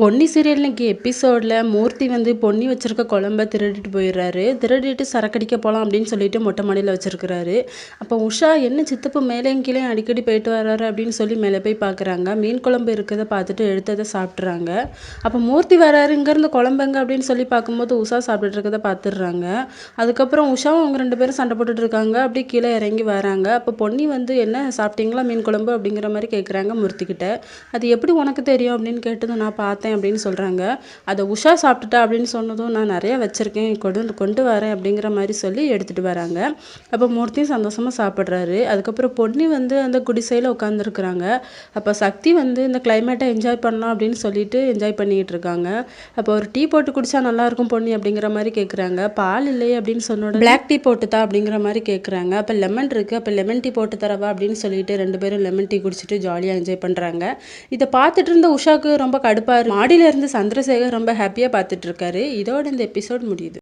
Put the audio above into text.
Ponni serial இன்னைக்கு எபிசோடில் மூர்த்தி வந்து பொன்னி வச்சுருக்க குழம்ப திருடிட்டு போயிடுறாரு. திருடிட்டு சரக்கடிக்க போகலாம் அப்படின்னு சொல்லிட்டு மொட்டை மாடியில் வச்சுருக்கிறாரு. அப்போ உஷா என்ன சித்தப்பு மேலேயும் கீழே அடிக்கடி போயிட்டு வர்றாரு அப்படின்னு சொல்லி மேலே போய் பார்க்குறாங்க மீன் குழம்பு இருக்கிறத பார்த்துட்டு எடுத்ததை சாப்பிட்றாங்க அப்போ மூர்த்தி வராரு இங்கேருந்து குழம்புங்க அப்படின்னு சொல்லி பார்க்கும்போது உஷா சாப்பிட்டுட்டு இருக்கதை பார்த்துடுறாங்க. அதுக்கப்புறம் உஷாவும் அவங்க ரெண்டு பேரும் சண்டை போட்டுட்டு இருக்காங்க. அப்படியே கீழே இறங்கி வராங்க. அப்போ பொன்னி வந்து என்ன சாப்பிட்டீங்களா மீன் குழம்பு? அப்படிங்கிற மாதிரி கேட்குறாங்க மூர்த்திக்கிட்ட அது எப்படி உனக்கு தெரியும்? அப்படின்னு கேட்டதும் நான் பார்த்தேன். அப்படின்னு சொல்கிறாங்க அதை உஷா சாப்பிட்டுட்டா அப்படின்னு சொன்னதும் நான் நிறைய வச்சுருக்கேன். கொண்டு கொண்டு வரேன் அப்படிங்கிற மாதிரி சொல்லி எடுத்துகிட்டு வராங்க. அப்போ மூர்த்தியும் சந்தோஷமாக சாப்பிட்றாரு. அதுக்கப்புறம் பொன்னி வந்து அந்த குடிசையில் உட்காந்துருக்குறாங்க அப்போ சக்தி வந்து இந்த கிளைமேட்டை என்ஜாய் பண்ணலாம் அப்படின்னு சொல்லிட்டு என்ஜாய் பண்ணிக்கிட்டு இருக்காங்க. அப்போ ஒரு டீ போட்டு குடிச்சா நல்லாயிருக்கும் பொன்னி அப்படிங்கிற மாதிரி கேட்குறாங்க பால் இல்லையே அப்படின்னு சொன்னோட பிளாக் டீ போட்டுதா அப்படிங்கிற மாதிரி கேட்குறாங்க அப்போ லெமன் இருக்குது அப்போ லெமன் டீ போட்டு தரவா அப்படின்னு சொல்லிட்டு ரெண்டு பேரும் லெமன் டீ குடிச்சிட்டு ஜாலியாக என்ஜாய் பண்ணுறாங்க இதை பார்த்துட்டு இருந்த உஷாக்கு ரொம்ப கடுப்பாக மாடியில இருந்து சந்திரசேகர் ரொம்ப ஹாப்பியாக பார்த்துட்ருக்காரு இதோட இந்த எபிசோட் முடியுது.